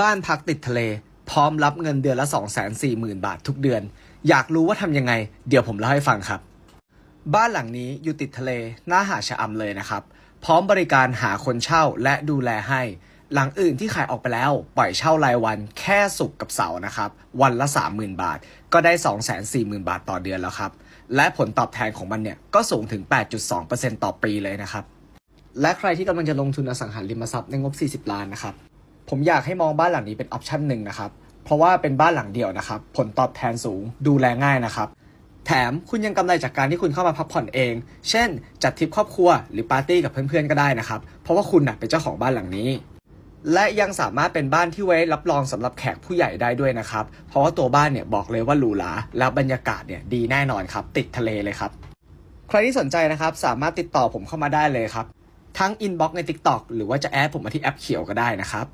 บ้านพักติดทะเล พร้อมรับเงินเดือนละ 240,000 บาททุกเดือน อยากรู้ว่าทำยังไง เดี๋ยวผมเล่าให้ฟังครับ บ้านหลังนี้อยู่ติดทะเลหน้าหาดชะอำเลยนะครับ พร้อมบริการหาคนเช่าและดูแลให้ หลังอื่นที่ขายออกไปแล้ว ปล่อยเช่ารายวันแค่ศุกกับเสาร์นะครับ วันละ 30,000 บาท ก็ได้ 240,000 บาทต่อเดือนแล้วครับ และผลตอบแทนของมันเนี่ยก็สูงถึง 8.2%ต่อปีเลยนะครับ และใครที่กำลังจะลงทุนอสังหาริมทรัพย์ในงบ 40 ล้านนะครับ ผมอยากให้มองบ้านหลังนี้เป็นออปชั่นหนึ่งนะครับ เพราะว่าเป็นบ้านหลังเดียวนะครับ ผลตอบแทนสูง ดูแลง่ายนะครับ แถมคุณยังกำไรจากการที่คุณเข้ามาพักผ่อนเอง เช่น จัดทริปครอบครัวหรือปาร์ตี้กับเพื่อนๆก็ได้นะครับ เพราะว่าคุณน่ะเป็นเจ้าของบ้านหลังนี้ และยังสามารถเป็นบ้านที่ไว้รับรองสำหรับแขกผู้ใหญ่ได้ด้วยนะครับ เพราะว่าตัวบ้านเนี่ยบอกเลยว่าหรูหราแล้วบรรยากาศเนี่ยดีแน่นอนครับ ติดทะเลเลยครับ ใครที่สนใจนะครับสามารถติดต่อผมเข้ามาได้เลยครับ ทั้งอินบ็อกซ์ใน TikTok หรือว่าจะแอดผมมาที่แอปเขียวก็ได้นะครับ